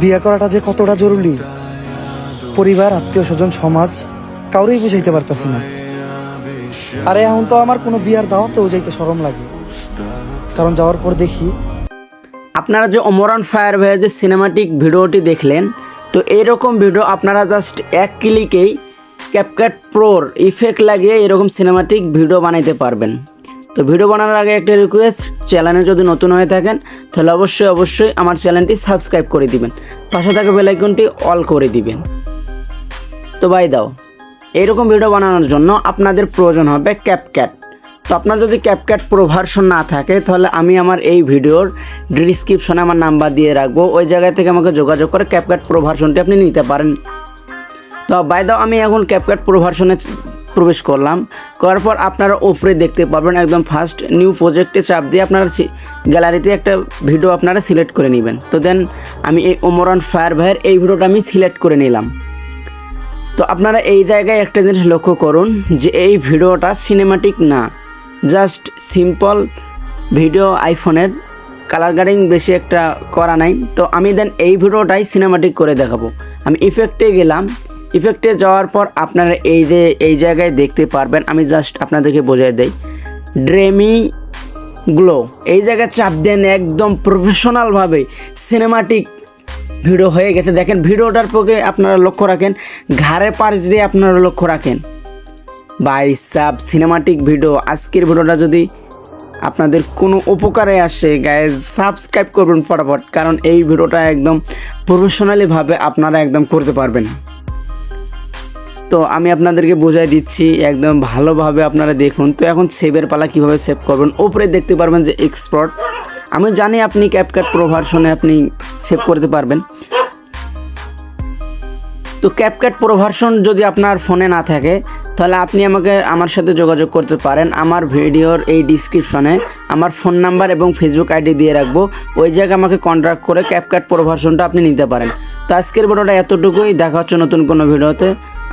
বিয়ে করাটা যে কতটা জরুরি? পরিবার, আত্মীয় স্বজন, সমাজ, কাউরেই বুঝাইতে পারতাছি না। আরে এখন তো আমার কোনো বিয়ার দাওয়াতেও যাইতে সরম লাগে। কারণ যাওয়ার পর দেখি, আপনারা যে অমরান ফায়ার ভাইয়ের যে সিনেমাটিক ভিডিওটি দেখলেন, তো এইরকম ভিডিও আপনারা জাস্ট এক ক্লিকেই ক্যাপকাট প্রোর ইফেক্ট লাগিয়ে এরকম সিনেমাটিক ভিডিও বানাইতে পারবেন। তো ভিডিও বানানোর আগে একটা রিকোয়েস্ট চ্যানেলে যদি নতুন হয়ে থাকেন, তাহলে অবশ্যই অবশ্যই আমার চ্যানেলটি সাবস্ক্রাইব করে দিবেন। পাশে থাকা বেলাইকনটি অল করে দিবেন। তো বাই দাও, এইরকম ভিডিও বানানোর জন্য আপনাদের প্রয়োজন হবে ক্যাপক্যাট তো আপনার যদি ক্যাপক্যাট প্রো ভার্সন না থাকে, তাহলে আমি আমার এই ভিডিওর ডিসক্রিপশনে আমার নাম্বার দিয়ে রাখব। ওই জায়গা থেকে আমাকে যোগাযোগ করে ক্যাপক্যাট প্রো ভার্সনটি আপনি নিতে পারেন। তো বাই দাও, আমি এখন ক্যাপকাট প্রো ভার্সনে প্রবেশ করলাম। করার পর আপনারা ওপরে দেখতে পারবেন একদম ফার্স্ট নিউ প্রজেক্টে চাপ দিয়ে আপনারা গ্যালারিতে একটা ভিডিও আপনারা সিলেক্ট করে নেবেন। তো দেন আমি এই ওমরান ফায়ার ভাইয়ের এই ভিডিওটা আমি সিলেক্ট করে নিলাম। তো আপনারা এই জায়গায় একটা জিনিস লক্ষ্য করুন যে এই ভিডিওটা সিনেমাটিক না। জাস্ট সিম্পল ভিডিও আইফোনের কালার গ্রেডিং বেশি একটা করা নাই। তো আমি দেন এই ভিডিওটাই সিনেমাটিক করে দেখাবো। আমি ইফেক্টে গেলাম। ইফেক্টে যাওয়ার পর আপনারা এই যে, এই জায়গায় দেখতে পারবেন, আমি জাস্ট আপনাদেরকে বোঝাই দেই। ড্রেমি গ্লো এই জায়গায় চাপ দেন একদম প্রফেশনালভাবে সিনেমাটিক ভিডিও হয়ে গেছে। দেখেন ভিডিওটার পক্ষে আপনারা লক্ষ্য রাখেন, ঘাড়ে পাশ দিয়ে আপনারা লক্ষ্য রাখেন। বাই সাব সিনেমাটিক ভিডিও আজকের ভিডিওটা যদি আপনাদের কোনো উপকারে আসে গায়ে সাবস্ক্রাইব করবেন ফটাফট, কারণ এই ভিডিওটা একদম প্রফেশনালিভাবে আপনারা একদম করতে পারবেন তো আমি আপনাদেরকে বোঝাই দিচ্ছি, একদম ভালোভাবে আপনারা দেখুন। তো এখন সেভের পালা কীভাবে সেভ করবেন? ওপরে দেখতে পারবেন যে এক্সপোর্ট আমি জানি আপনি ক্যাপকাট প্রো ভার্সনে আপনি সেভ করতে পারবেন। তো ক্যাপকাট প্রো ভার্সন যদি আপনার ফোনে না থাকে, তাহলে আপনি আমাকে আমার সাথে যোগাযোগ করতে পারেন। আমার ভিডিওর এই ডিসক্রিপশনে আমার ফোন নাম্বার এবং ফেসবুক আইডি দিয়ে রাখব। ওই জায়গায় আমাকে কন্ট্যাক্ট করে ক্যাপকাট প্রো ভার্সনটা আপনি নিতে পারেন। তো আজকের ভিডিওটা এতটুকুই। দেখা হচ্ছে নতুন কোনো ভিডিওতে।